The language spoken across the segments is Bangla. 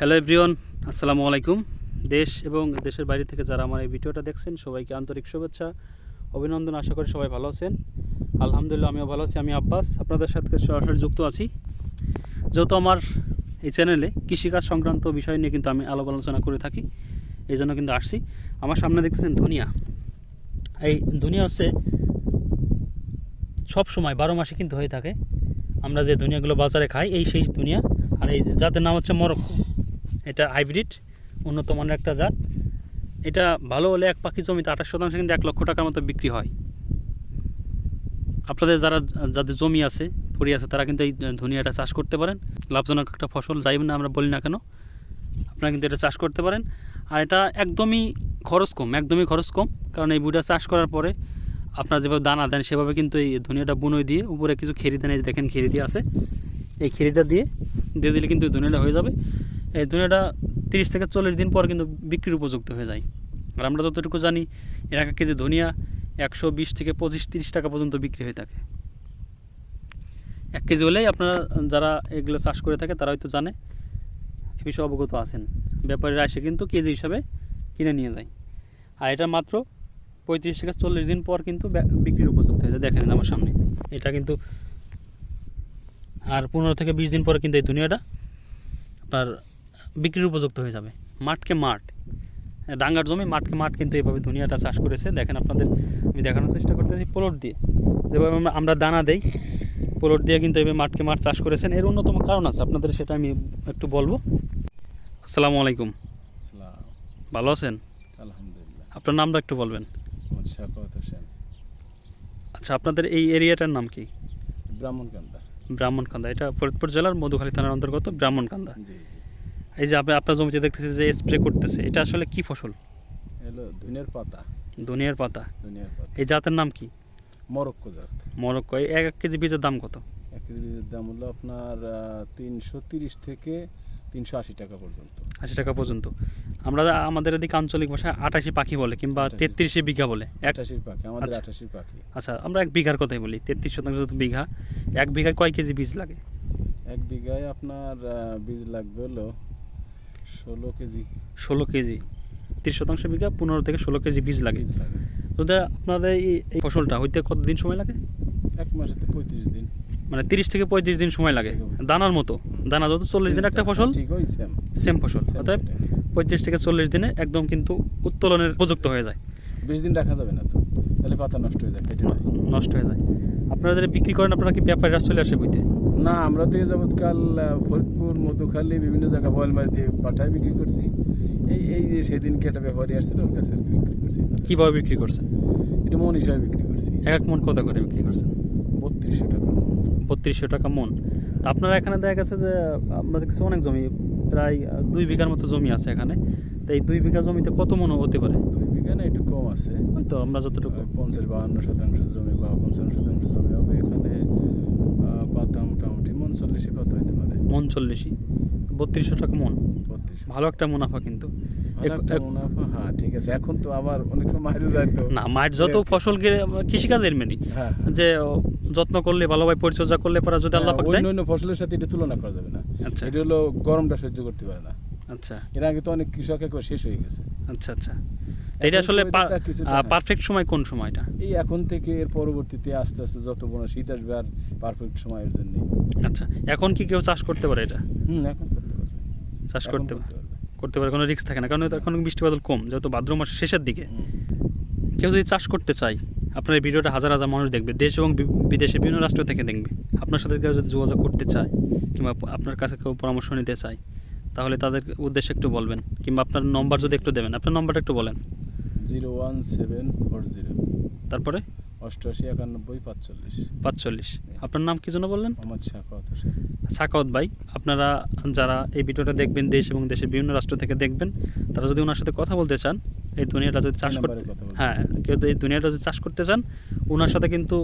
হ্যালো এভরিওয়ান আসসালামু আলাইকুম। দেশ এবং দেশের বাইরে থেকে যারা আমার এই ভিডিওটা দেখছেন, সবাইকে আন্তরিক শুভেচ্ছা, অভিনন্দন, আশা করি সবাই ভালো আছেন। আলহামদুলিল্লাহ, আমিও ভালো আছি, আমি আব্বাস, আপনাদের সাথে সরাসরি যুক্ত আছি। যেহেতু আমার এই চ্যানেলে কৃষিকাজ সংক্রান্ত বিষয় নিয়ে কিন্তু আমি আলাপ আলোচনা করে থাকি, এই জন্য কিন্তু আসছি। আমার সামনে দেখতেছেন ধনিয়া। এই ধনিয়া হচ্ছে সব সময় বারো মাসে কিন্তু হয়ে থাকে। আমরা যে ধনিয়াগুলো বাজারে খাই, এই সেই ধনিয়া। আর এই যাদের নাম হচ্ছে মরক্কো। এটা হাইব্রিড, উন্নত মানের একটা জাত। এটা ভালো হলে এক পাখি জমিতে আঠাশ শতাংশ কিন্তু এক লক্ষ টাকার মতো বিক্রি হয়। আপনাদের যারা যাদের জমি আছে, পড়ি আছে, তারা কিন্তু এই ধনিয়াটা চাষ করতে পারেন। লাভজনক একটা ফসল, যাই না আমরা বলি না কেন, আপনারা কিন্তু এটা চাষ করতে পারেন। আর এটা একদমই খরচ কম, একদমই খরচ কম, কারণ এই বুটা চাষ করার পরে আপনারা যেভাবে দানা দেন, সেভাবে কিন্তু এই ধনিয়াটা বুনোয় দিয়ে উপরে কিছু খেরি দেন এই দেখেন খেরি দিয়ে আছে। এই খেরিটা দিয়ে দিয়ে দিলে কিন্তু ধনিয়াটা হয়ে যাবে। এই ধনিয়াটা তিরিশ থেকে চল্লিশ দিন পর কিন্তু বিক্রির উপযুক্ত হয়ে যায়। আর আমরা যতটুকু জানি, এর এক কেজি ধনিয়া একশো বিশ থেকে পঁচিশ তিরিশ টাকা পর্যন্ত বিক্রি হয়ে থাকে। এক কেজি হলেই আপনারা যারা এগুলো চাষ করে থাকে তারা হয়তো জানে, এ বিষয়ে অবগত আছেন। ব্যাপারীরা এসে কিন্তু কেজি হিসাবে কিনে নিয়ে যায়। আর এটা মাত্র পঁয়ত্রিশ থেকে চল্লিশ দিন পর কিন্তু বিক্রির উপযুক্ত হয়ে যায়। দেখেন আমার সামনে, এটা কিন্তু আর পনেরো থেকে বিশ দিন পরে কিন্তু এই দুনিয়াটা আপনার বিক্রির উপযুক্ত হয়ে যাবে। মাঠকে মাঠ। ডাঙ্গার জমি মাঠকে মাঠ কিন্তু এইভাবে দুনিয়াটা চাষ করেছে। দেখেন আপনাদের আমি দেখানোর চেষ্টা করতেছি পোলট দিয়ে। যেভাবে আমরা- আমরা দানা দেই পোলট দিয়ে কিন্তু এইভাবে মাঠকে মাঠ চাষ করেছেন। এর অন্যতম কারণ আছে। আপনাদের সেটা আমি একটু বলব। আসসালামু আলাইকুম। সালাম ভালো আছেন? আলহামদুলিল্লাহ। আপনার নামটা একটু বলবেন। আচ্ছা আপনাদের এই এরিয়াটার নাম কি? ব্রাহ্মণকান্দা। ব্রাহ্মণকান্দা। এটা ফরিদপুর জেলার মধুখালী থানার অন্তর্গত ব্রাহ্মণকান্দা। জি। এই যে আপনি আপনার জমিতে দেখতেছি যে স্প্রে করতেছে এটা আসলে কি ফসল? এলো ধনিয়ার পাতা। দুনিয়ার পাতা? ধনিয়ার পাতা। এই জাতের নাম কি? মরক্কো জাত। মরক্কো। এই এক এক কেজি বীজের দাম কত? এক কেজি বীজের দাম হলো আপনার তিনশো তিরিশ থেকে তিনশো আশি টাকা পর্যন্ত। আশি টাকা পর্যন্ত। আমরা আমাদের এদিকে আঞ্চলিক ভাষায় আটাশি পাখি বলে কিংবা তেত্রিশে বিঘা বলে। এক পাখি আমাদের আচ্ছা। আটাশির পাখি। আচ্ছা আমরা এক বিঘার কথাই বলি তেত্রিশ শতাংশ বিঘা। এক বিঘায় কয় কেজি বীজ লাগে? এক বিঘায় আপনার বীজ লাগবে হলো ষোলো কেজি। ষোলো কেজি। তিরিশ শতাংশ বিঘা পনেরো থেকে ষোলো কেজি বীজ লাগে। যদি আপনাদের এই- ফসলটা হইতে কতদিন সময় লাগে? এক মাসেতে পঁয়ত্রিশ দিন। মানে তিরিশ থেকে পঁয়ত্রিশ দিন সময় লাগে। দানার মতো। দানা যত চল্লিশ দিন একটা ফসল সেম। সেম ফসল। অর্থাৎ পঁয়ত্রিশ থেকে চল্লিশ দিনে একদম কিন্তু উত্তোলনের উপযুক্ত হয়ে যায়। বিশ দিন রাখা যাবে না তো। তাহলে পাতা নষ্ট হয়ে যায় নষ্ট হয়ে যায়। আপনারা যারা বিক্রি করেন আপনারা কি ব্যাপারীরা চলে আসে বইতে? না আমরা তো এ যাবৎকাল ফরিদপুর মধুখালী বিভিন্ন জায়গা দিয়ে পাঠায় বিক্রি করছি। এই এই যে সেদিন কেটে ব্যাপারী আসছিল ওর কাছে বিক্রি করছি। কীভাবে বিক্রি করছেন এটা মন হিসাবে বিক্রি করছি। এক এক মন কত করে বিক্রি করছেন? বত্রিশশো টাকা বত্রিশশো টাকা মন। তা আপনারা এখানে দেখা গেছে যে আপনাদের কাছে অনেক জমি প্রায় দুই বিঘার মতো জমি আছে এখানে। তো এই দুই বিঘা জমিতে কত মন হতে পারে? দুই বিঘা না একটু কম আছে। হয়তো আমরা যতটুকু পঞ্চাশ বাহান্ন শতাংশ জমি বা পঞ্চান্ন শতাংশ জমি হবে এখানে। পাতা মোটামুটি মন চল্লিশই পাতা হইতে পারে? মন চল্লিশই। বত্রিশশো টাকা মন। ভালো একটা মুনাফা কিন্তু। মুনাফা হ্যাঁ ঠিক আছে। এখন তো আবার অনেক মাইর যায় তো। না মাঠ যত ফসল গিয়ে কৃষিকাজের মেনি হ্যাঁ যে যত্ন করলে ভালোভাবে পরিচর্যা করলে পরে যদি আল্লাহ পাক হ্যাঁ, দেয়। অন্য ফসলের সাথে এটা তুলনা করা যাবে না। আচ্ছা। এটা হলো গরমটা সহ্য করতে পারে না। আচ্ছা। এর আগে তো অনেক কৃষক একবার শেষ হয়ে গেছে। আচ্ছা আচ্ছা। এটা আসলে। পারফেক্ট সময় কোন সময়টা? এই এখন থেকে এর পরবর্তীতে আস্তে আস্তে যত বড় শীত আসবে আর পারফেক্ট সময়ের জন্য। আচ্ছা এখন কি কেউ চাষ করতে পারে এটা? হুম এখন করতে চাষ করতে পারে করতে পারে কোনো রিস্ক থাকে না কারণ এখন বৃষ্টি বাদল কম যেহেতু ভাদ্র মাসের শেষের দিকে। কেউ যদি চাষ করতে চায় আপনার এই ভিডিওটা হাজার হাজার মানুষ দেখবে দেশ এবং বিদেশে বিভিন্ন রাষ্ট্র থেকে দেখবে। আপনার সাথে কেউ যদি যোগাযোগ করতে চায় কিংবা আপনার কাছে কেউ পরামর্শ নিতে চায় তাহলে তাদের উদ্দেশ্যে একটু বলবেন কিংবা আপনার নম্বর যদি একটু দেবেন আপনার নম্বরটা একটু বলেন। Zero one seven four zero. তারপরে? অষ্টআশি একানব্বই পাঁচচল্লিশ। পাঁচচল্লিশ। আপনার নাম কি জন্য বললেন? শাফাত হোসেন। সাকাওয়াত ভাই আপনারা যারা এই ভিডিওটা দেখবেন দেশ এবং দেশের বিভিন্ন রাষ্ট্র থেকে দেখবেন তারা যদি ওনার সাথে কথা বলতে চান এই দুনিয়াটা যদি চাষ করতে। হ্যাঁ কেউ যদি এই দুনিয়াটা যদি চাষ করতে চান ওনার সাথে কিন্তু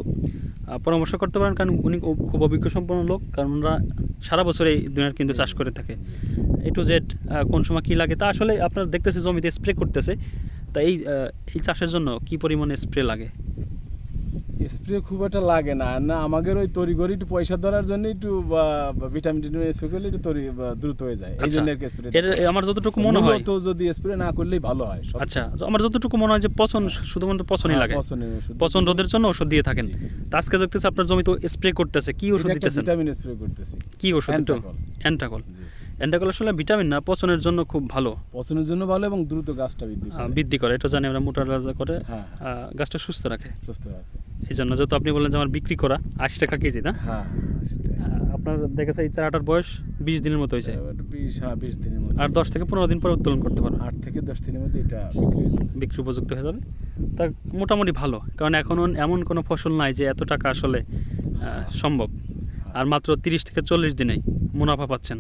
পরামর্শ করতে পারেন, কারণ উনি খুব- অভিজ্ঞ সম্পন্ন লোক, কারণ ওনারা সারা বছর এই দুনিয়ার কিন্তু চাষ করে থাকে। এ টু জেড কোন সময় কী লাগে তা আসলে আপনারা দেখতেছে জমিতে স্প্রে করতেছে। তা এই এই চাষের জন্য কি পরিমাণে স্প্রে লাগে? স্প্রে খুব একটা লাগে না। না আমাদের ওই তরিগরি একটু পয়সা ধরার জন্য একটু ভিটামিন টিটামিন স্প্রে করলে একটু তরি দ্রুত হয়ে যায়। এই আচ্ছা। জন্য স্প্রে আমার যতটুকু মনে হয় তো যদি স্প্রে না করলেই ভালো হয় আচ্ছা আমার যতটুকু মনে হয় যে পচন শুধুমাত্র পচনই হ্যাঁ, লাগে। পচন রোধের জন্য ওষুধ দিয়ে থাকেন। তা আজকে দেখতেছে আপনার জমি তো স্প্রে করতেছে। কি ওষুধ দিতেছেন? ভিটামিন স্প্রে করতেছি। কি ওষুধ অ্যান্টাকল। অ্যান্টাকল আসলে ভিটামিন না পচনের জন্য খুব ভালো। পচনের জন্য ভালো এবং দ্রুত গাছটা বৃদ্ধি বৃদ্ধি করে এটা জানি আমরা মোটা রাজা করে হ্যাঁ গাছটা সুস্থ রাখে। সুস্থ রাখে। এই জন্য যেহেতু আপনি বললেন যে আমার বিক্রি করা আশি টাকা কেজি না? হ্যাঁ আপনার দেখেছে এই চারাটার বয়স বিশ দিনের মতো হয়েছে। বিশ হ্যাঁ বিশ দিনের মধ্যে আর দশ থেকে পনেরো দিন পরে উত্তোলন করতে পারবেন। আট থেকে দশ দিনের মধ্যে এটা বিক্রি হয়ে উপযুক্ত হয়ে যাবে। তা মোটামুটি ভালো কারণ এখন এমন কোনো ফসল নাই যে এত টাকা আসলে সম্ভব। আর মাত্র তিরিশ থেকে চল্লিশ দিনেই মুনাফা পাচ্ছেন।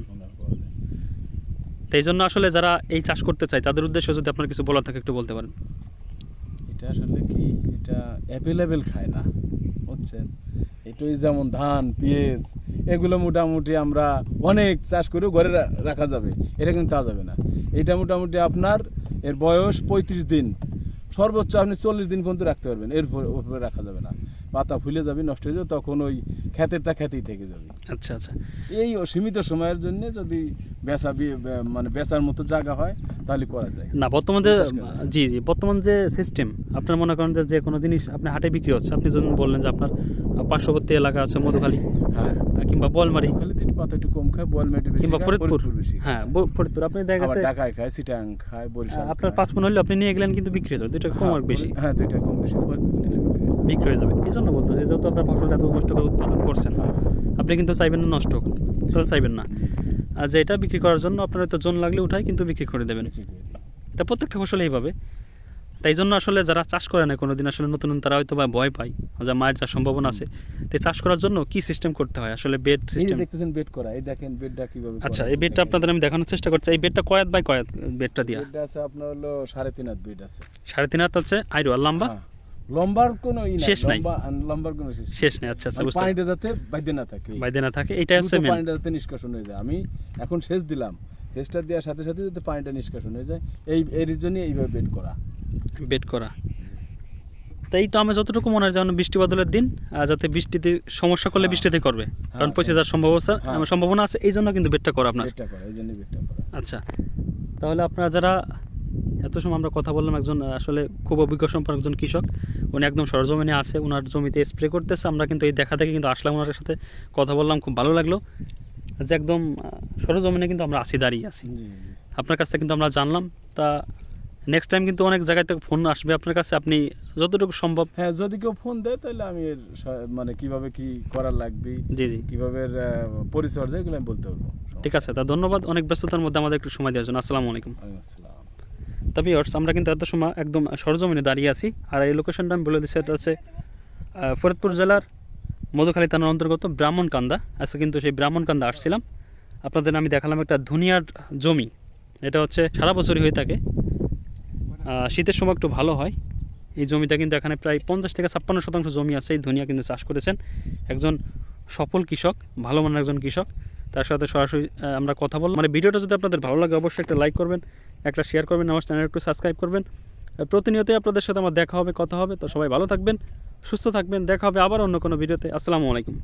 তাই জন্য আসলে যারা এই চাষ করতে চায়, তাদের উদ্দেশ্যে যদি আপনার কিছু বলার থাকে একটু বলতে পারেন। এটা আসলে কি? এটা অ্যাভেলেবেল খায় না, বুঝছেন? এটাই যেমন ধান, পেঁয়াজ, এগুলো মোটামুটি আমরা অনেক চাষ করেও ঘরে রাখা যাবে। এটা কিন্তু তা যাবে না। এটা মোটামুটি আপনার এর বয়স পঁয়ত্রিশ দিন। সর্বোচ্চ আপনি চল্লিশ দিন পর্যন্ত রাখতে পারবেন, এর উপরে রাখা যাবে না। পাতা ফুলে যাবে নষ্ট হয়ে যাবে তখন ওই ক্ষেতের তা খেতেই থেকে যাবে। আচ্ছা আচ্ছা। এই সীমিত সময়ের জন্য যদি বেচা মানে বেচার মতো জায়গা হয় তাহলে করা যায়। না বর্তমান যে। জি জি বর্তমান যে সিস্টেম আপনার মনে করেন যে কোনো জিনিস আপনি হাটে বিক্রি হচ্ছে। আপনি যখন বললেন যে আপনার পার্শ্ববর্তী এলাকা আছে মধুখালী হ্যাঁ। কিংবা বোয়ালমারি খালি তিন পাতা একটু কম খায় বল মেটে বেশি কিংবা ফরিদপুর। বেশি হ্যাঁ ফরিদপুর। আপনি দেখা গেছে ঢাকায় খায় সিটাং খায় বরিশাল আপনার। পাঁচ মন হলে আপনি নিয়ে গেলেন কিন্তু বিক্রি হয়ে যাবে। দুইটা কম আর হ্যাঁ, বেশি। হ্যাঁ দুইটা কম বেশি। বিক্রি হয়ে যাবে। এই জন্য বলতো যে যেহেতু আপনার ফসলটা এত কষ্ট করে উৎপাদন করছেন হ্যাঁ, আপনি কিন্তু চাইবেন না নষ্ট তাহলে চাইবেন না। আর যে এটা বিক্রি করার জন্য আপনার হয়তো জন লাগলে উঠাই কিন্তু বিক্রি করে দেবেন। তা প্রত্যেকটা ফসল এইভাবে তাই জন্য আসলে যারা চাষ করে না কোনোদিন আসলে নতুন নতুন তারা হয়তো বা ভয় পায় যে মায়ের যা সম্ভাবনা আছে। তো চাষ করার জন্য কি সিস্টেম করতে হয়? আসলে বেড সিস্টেম দেখতেছেন বেড করা এই দেখেন বেডটা কীভাবে আচ্ছা এই বেডটা আপনাদের আমি দেখানোর চেষ্টা করছি। এই বেডটা কয়াত বাই কয়াত বেডটা দিয়া? বেডটা আছে আপনার হলো সাড়ে তিন হাত বেড আছে। সাড়ে তিন হাত হচ্ছে আইরো আর লম্বা? হ্যাঁ। লম্বার কোনো শেষ নাই। লম্বার কোনো শেষ নাই। শেষ আচ্ছা আচ্ছা মানে পানিটা যাতে বাইদে না থাকে। বাইদে না থাকে হচ্ছে মেন পানিটা যাতে নিষ্কাশন হয়ে যায়। আমি এখন সেচ দিলাম। সেচটা দেওয়ার সাথে সাথে যাতে পানিটা নিষ্কাশন হয়ে যায়। এই এর জন্য এইভাবে বেড করা। বেড করা। তাই তো আমার যতটুকু মনে হয় যেমন বৃষ্টি বাদলের দিন আর যাতে বৃষ্টিতে সমস্যা করলে হ্যাঁ। বৃষ্টিতে করবে। কারণ পচে যাওয়ার সম্ভাবনা হ্যাঁ। সম্ভাবনা আছে এই জন্য কিন্তু বেডটা করা আপনার। এই জন্য বেডটা করা। আচ্ছা। তাহলে আপনারা যারা এত সময় আমরা কথা বললাম একজন আসলে খুব অভিজ্ঞ সম্পন্ন একজন কৃষক। উনি একদম সরজমিনে আছে ওনার জমিতে স্প্রে করতেছে আমরা কিন্তু এই দেখা দেখে কিন্তু আসলাম ওনার সাথে কথা বললাম খুব ভালো লাগল। যে একদম সরজমিনে কিন্তু আমরা আছি দাঁড়িয়ে আছি। আপনার কাছ থেকে কিন্তু আমরা জানলাম তা নেক্সট টাইম কিন্তু অনেক জায়গায় থেকে ফোন আসবে আপনার কাছে আপনি যতটুকু সম্ভব হ্যাঁ যদি কেউ ফোন দেয় তাহলে আমি মানে কীভাবে কি করা লাগবে জি জি। কীভাবে পরিচর্যা এগুলো আমি বলতে পারব। ঠিক আছে তা ধন্যবাদ অনেক ব্যস্ততার মধ্যে আমাদের একটু সময় দেওয়ার জন্য। আসসালামু আলাইকুম। আসসালাম। তবে ভিউয়ার্স আমরা কিন্তু এত সময় একদম সরজমিনে দাঁড়িয়ে আছি। আর এই লোকেশনটা আমি বলে দিচ্ছি, এটা হচ্ছে ফরিদপুর জেলার মধুখালী থানার অন্তর্গত ব্রাহ্মণকান্দা। আজকে কিন্তু সেই ব্রাহ্মণকান্দা আসছিলাম। আপনাদের আমি দেখালাম একটা ধুনিয়ার জমি। এটা হচ্ছে সারা বছরই হয়ে থাকে। শীতের সময় একটু ভালো হয়। এই জমিটা কিন্তু এখানে প্রায় পঞ্চাশ থেকে ছাপ্পান্ন শতাংশ জমি আছে। এই ধনিয়া কিন্তু চাষ করেছেন একজন সফল কৃষক, ভালো মানের একজন কৃষক। তার সাথে সরাসরি আমরা কথা বললাম। মানে ভিডিওটা যদি আপনাদের ভালো লাগে, অবশ্যই একটা লাইক করবেন, একটা শেয়ার করবেন, আমার চ্যানেল একটু সাবস্ক্রাইব করবেন। প্রতিনিয়তই আপনাদের সাথে আমার দেখা হবে, কথা হবে। তো সবাই ভালো থাকবেন, সুস্থ থাকবেন। দেখা হবে আবার অন্য কোনো ভিডিওতে আসসালামু আলাইকুম।